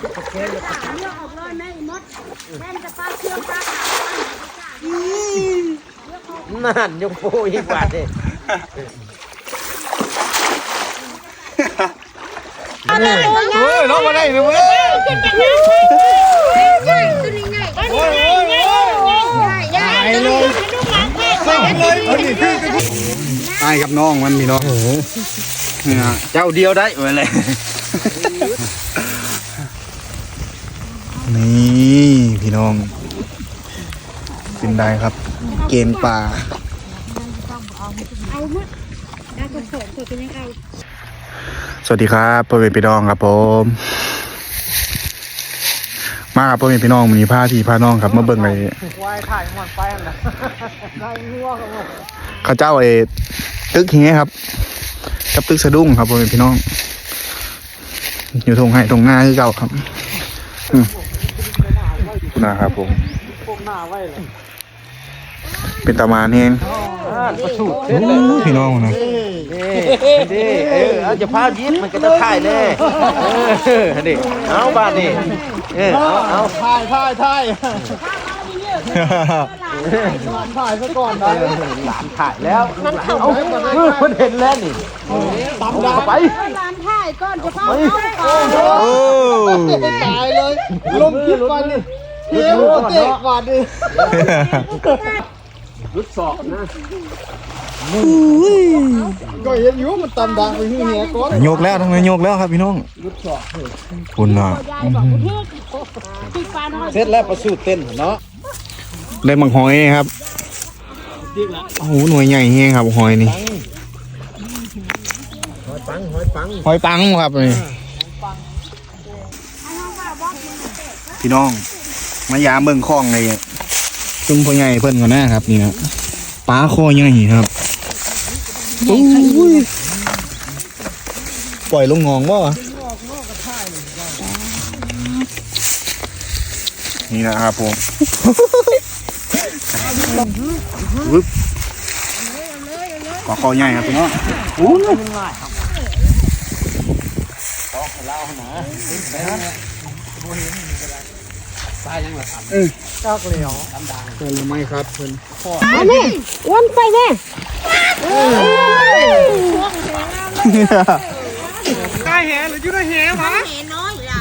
เลือกออกเลยแม่มดแม่จะปลาเชือกปลาขาวนั่นยกโป้อีกบาทเลยเฮ้ยน้องมาได้เลยเว้ยง่ายตัวนี้ง่ายโอ้ยโอ้ยโอ้ยง่ายง่ายไอ้เลยส่งเลยเอาดิคือไอ้กับน้องมันมีน้องเนี่ยเจ้าเดียวได้เหมือนเลย นี่พี่น้อง เป็นได้ครับ เกมป่าเอาหมดได้ก็สองตัวเป็นยังเอาสวัสดีครับพ่อแม่พี่น้องครับผม มาครับพ่อแม่พี่น้องมีผ้าที่ผ้าน้องครับมาเบิ่งเลยควายถ่ายหมอนไปนะไล่งัวกันหมดเขาเจ้าไอ้ตึกเฮครับกับตึกสะดุ้งครับพ่อแม่พี่น้อง อยู่ตรงให้ตรงหน้าที่เก่าครับ อืม นะครับผม พวกหน้าไว้เลยเป็นตามานเองอ่านประสูตรโอ้พี่น้องนะนี่นี่เออเอาจะพายิบมันก็จะถ่ายแน่เออนี่เอาบ้านนี่เออเอาเอาถ่ายถ่ายถ่ายถ่ายซะก่อนนะหลานถ่ายแล้วมันเข้าเอาเออมันเห็นแล้วนี่ตำดาไปร้านถ่ายก่อนจะเข้าเข้าก่อนโอ้ตายเลยลมคิดก่อนดิ เที่ยวเตะก่อนดิรุดสอบนะก็เห็นอยู่มันตำดังไปที่เหี้ยก่อนยกแล้วทั้งนั้นยกแล้วครับพี่น้องคุณน่ะยายบอกเทศที่ปลาน้อยเสร็จแล้วประสูตรเต้นเนาะได้มังหอยครับโอ้โหหน่วยใหญ่เฮงครับหอยนี่ปังหอยปังหอยปังครับนี่พี่น้อง มายามเบิ่งคลองเลยจุ่มพ่อใหญ่เพิ่นก่อนนะครับ นี่นะปลาคอใหญ่ครับโอ้ยปล่อยลงงองบ่นี่นะครับผมวึบปลาคอใหญ่ครับพี่น้องโอ้ยเจ้า เกลียวเจอหรือไม่ครับเพิ่นอันนี้วันไปแม่ใกล้แหหรืออยู่ในแหวะเห็นน้อยเรา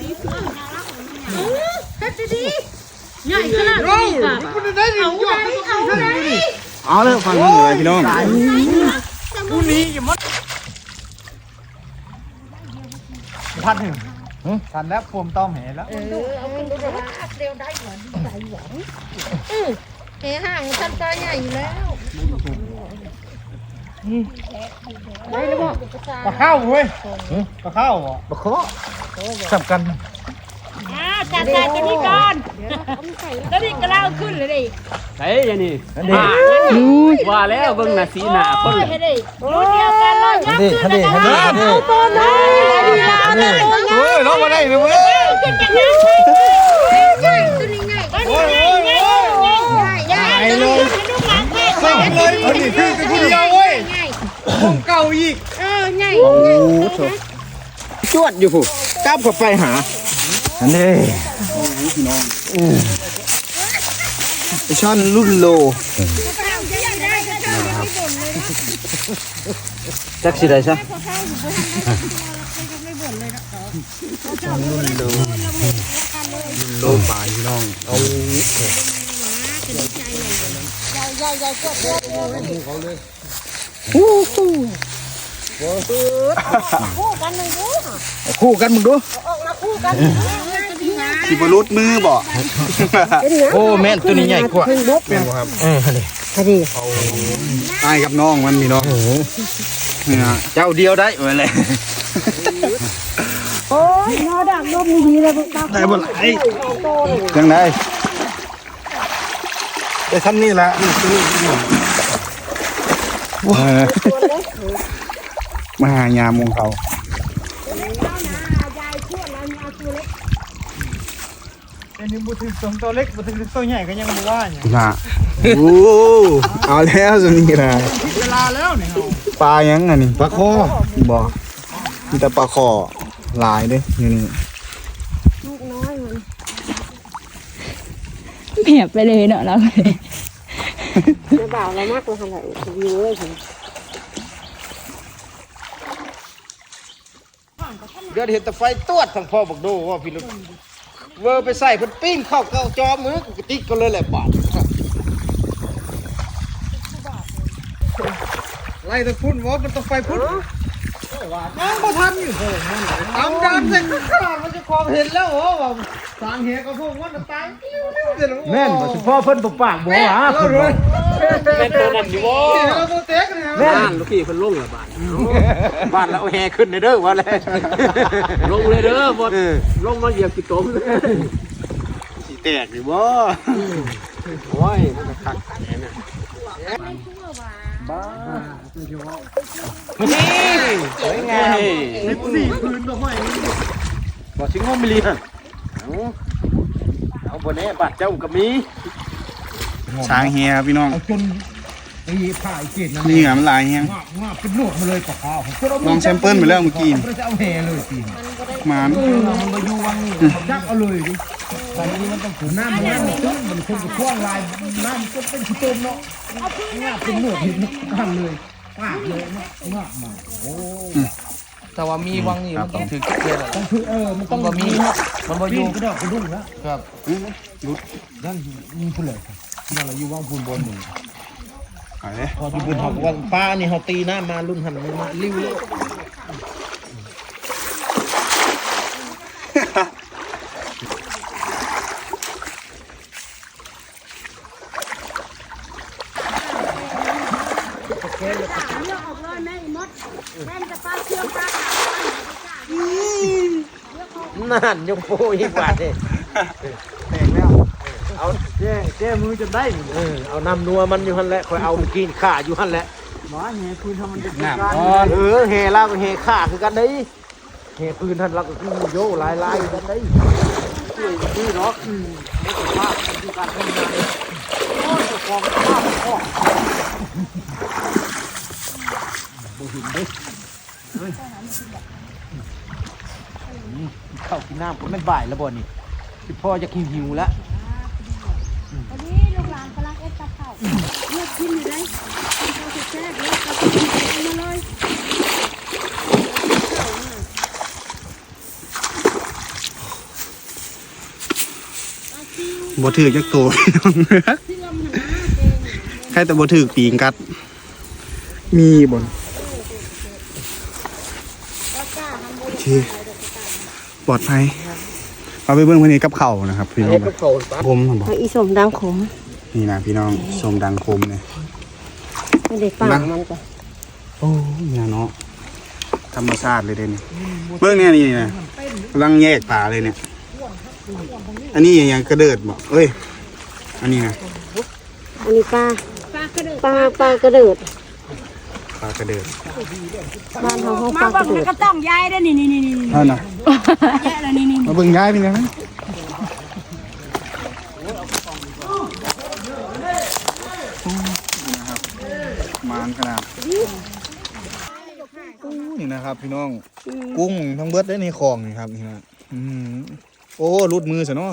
ดีเพื่อนน่ารักเฮ็ดดีใหญ่ขนาดนี้ค่ะเอาได้เอาได้เอาเลยฟังมึงเลยพี่น้องทันหนึ่ง ทันแล้วพวมต้อมแหแล้วเฮห่างท่านปลาใหญ่อยู่แล้วปลาข้าวเว้ยปลาข้าวอะบะเคาะสับกันอ่าจัดการตัวนี้ก่อน แล้วนี่ก็เล่าขึ้นเลยดิเฮ้ยยันนี่ว่าแล้วเบิ่งหน้าสีหน้าคนเฮ้ยดิรุ่นเดียวกันเลยยักนี่ขึ้นนี่นะนี่คะนี่ตัวน้อยเอาเลยเอาเลยเฮ้ยน้องมาได้เลยเว้ยขึ้นกันนะง่ายตัวนี้ง่ายตัวนี้ง่ายง่ายง่ายง่ายตัวนี้ลูกหลานแค่ส่งเลยเอาดิคือเป็นคนเดียวเว้ยง่ายผมเก่าอีกเออง่ายจวดอยู่ผู้กลับเข้าไปหาอันนี้ ไอช่อนรุ่นโลจักสิได้ซะโลปลายพี่น้องเอาคู่กันหนึ่งคู่คู่กันมึงดูออกมาคู่กัน สิบรุดมือบ่โอ้แม่นตัวนี้ใหญ่กว่าเป็นบ่ครับเออนี่ไอ้กับน้องมันพี่น้องนี่นะเจ้าเดียวได้เหมือนเลยโอ้ยนอดักลมดีเลยพวกเราได้บ่ไหลจังไดได้ซ้ำนี่ละนี่คือเออมาหายามงเขา ยายช่วยเราเอาตัวเล็ก อันนี้บุถึงตัวเล็กบุถึงตัวใหญ่ก็ยังบ่ว่าอย่างน่ะโอ้เอาแล้วสินี่นะเวลาแล้วเนี่ยปลายังอันนี้ปลาคอบ่มีแต่ปลาคอหลายเด้อยู่นี่ลูกน้อยมันเหียบไปเลยเนาะเราเลยจะบ่าวเรามากกว่าขนาดอยู่เลยถึงเดี๋ยวเห็นแต่ไฟตวดทางพ่อบอกดูว่าพี่ลูก เวอร์ไปใส่เพิ่นปิ้งเข้าเก้าจอมือกระติกก็เลยแหละบาดไล่ตะพุ่นว่ามันต้องไฟพุ่นน้ำบ่ทันอยู่เพิ่นนั่นตามดานเส้นขาดมันจะคองเห็นแล้วโอ้ว่าสางเหก็พวกมันตายกิ้วนิ้วเดี๋ยวแม่นบ่สิพ่อเพิ่นบ่ปากบ่หวาเราเลย แม่นตัวนั้นอยู่บ่เราโบเต็กนะแม่นลูกพี่เพิ่นลงละบาดบ้านเราแห่ขึ้นเด้อว่าแล้วลงเลยเด้อบ่ลงมาเหยียบกี่ต้มสิแตกหรือบ่โอ้ยมันก็คักแน่น่ะสวยงามสี่พื้นดอกไม้บ่สิงอมมิลีหั่นเอาเอาบ่แน่บาดเจ้าก็มี ช้างเฮียครับพี่น้องจนไอ้ผ่าไอ้เกศนั่นเหงื่อมันหลายเฮียงาบงาบเป็นหนวดมาเลยกับข้าวผมก็ลองแซมเปิลไปแล้วเมื่อกี้มันจะเอาแห่เลยปีนหมานเออมันมาอยู่วังนี่จักเอาเลยดิตอนนี้มันต้องขุนน้ำมันน้ำมันตึ้งมันคงจะคว้างลายน้ำก็เป็นขี้ต้มเนาะงาบเป็นหนวดเห็นนั่นเลยปากเลยงาบมาโอ้แต่ว่ามีวังนี่มันต้องถือเกียร์แหละต้องคือเออมันต้องมันบ่มีมันบ่อปียู่นกระดอกกระดุ่งแล้วครับนั่นยิงพุ่นเลย นั่นเราอยู่วังพุ่นบนหนึ่งไปเลยพอที่บุญเขาบอกว่าป้านี่เขาตีหน้ามารุ่นหันมาลิ้วเลยเลือกออกเลยแม่อีมดแม่จะป้าเชื่อป้านั่นยกโปอีกบาดนี่แตกแล้ว เอาแจ้แจ้มือจนได้เออเอาน้ำนัวมันอยู่หั่นแหละคอยเอาไปกินข่าอยู่หั่นแหละหมาแห่คืนทำมันจะน้ำเอก้อนอเฮลาก็เฮข่าคือกันเด้เฮปืนท่านเราก็คือโยหลายลายๆกันเด้ช่วยกันดีเนาะอืมไม่ต้องพลาดมันคือการทำงานโอ้ยเจ้าของภาพออกบ่เห็นเด้เฮ้ยอืมข้าวกินน้ำก็ไม่บ่ายแล้วบ่นี่ที่พ่อจะกินหิวแล้ว วันนี้ลูกหลานกำลังเอ็ดกับข้าวเลือกกินอยู่เลยกินข้าวแซ่บๆเลยกับกินมาเลย บ่ถือจักตัวพี่น้องที่ลำหนาเก่งใครแต่บ่ถือปีงกัด มีบ่นก็กล้าทำบุญโอเคปลอดภัยเอาไปเบิ่งวันนี้กับเข่าวนะครับ พี่น้องเฮ็ดกับเขาปะผมครับบอกอีสมดังขมนี่นะพี่น้องชมดังคมเลยไม่ได้ปากมันจ้ะโอ้เนี่ยเนาะธรรมชาติเลยเด้นี่เบิ่งเนี่ยนี่นะกำลังแยกป่าเลยเนี่ย อันนี้อย่างกระเดิดบอกเอ้ย อันนี้นะอันนี้ปลาปลากระเดิดปลาปลากระเดิดปลากระเดิดบ้านเขาห้องปมาลากเบิ่ระงเดิดก็ต้องย้ายได้อนี่นี่นี่นี่นั่นนะแยะแล้วนี่นี่มาเบิ่งย้ายพี่นะนะครับมานขนาดอู้นี่นะครับ พี่น้องกุ้งทั้งเบิดได้ในคลองนี่ครับนี่นะอืม โอ้รุดมือซะเนาะ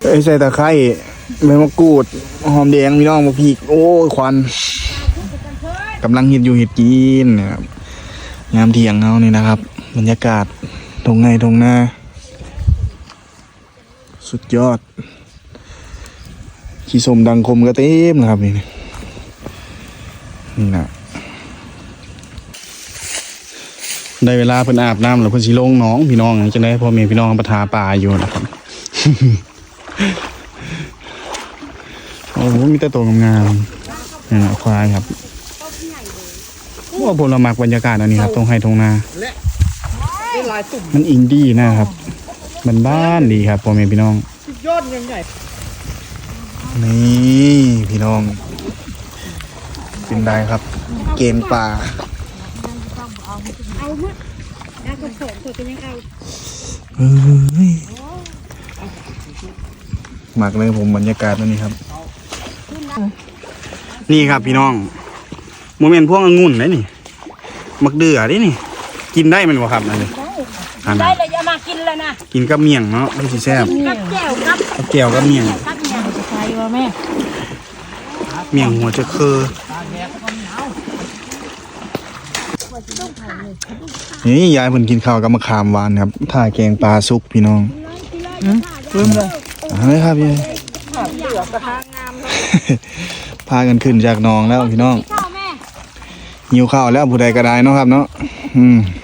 เอ้ยใส่ตะไคร้ใบมะกรูด หอมแดงพี่น้องมะพริก โอ้ยควันกำลังเห็ดอยู่เห็ดกินนะครับยามเที่ยงเอานี่นะครับ บรรยากาศตรงไงตรงหน้า สุดยอด ขี้สมดังคมก็เต็มนะครับนี่นะนี่นะ ได้เวลาเพิ่นอาบน้ำแล้วเพิ่นสิลงน้องพี่น้องจังได้พ่อแม่พี่น้องประทาปลาอยู่นะครับโอ้โหมีแต่ตัวงามๆนี่นะควายครับว่าผลมักบรรยากาศอันนี้ครับตรงไห้ตรงนา มันอินดี้นะครับมันบ้านดีครับพ่อแม่พี่น้องยอดยังใหญ่นี่พี่น้องเป็นได้ครับ เกมป่า เอาหมดยากระโสมตัวก็ยังเอาเฮ้ยหมักเลยผมบรรยากาศวันนี้ครับ นี่ครับพี่น้องโมเมนต์พวกองุ่นได้นี่มักเดือได้นี่ กินได้แมันบ่ครับอันนี้อันได้นั้นเลยอย่ามากินแล้วนะกินกับเมี่ยงเนาะมันสิแซ่บกับแจ่วกับกับแก้วกับเมี่ยงกับหยังใส่ว่าแม่เมี่ยงหัวจะคือ นี่ยายเพิ่นกินข้าวกับมะขามหวานครับท่าแกงปลาสุกพี่น้องเอาเลยครับยายพากันขึ้นจากหนองแล้วพี่น้องข้าวแม่หิวข้าวแล้วผู้ใดก็ได้เนาะครับเนาะอืมเ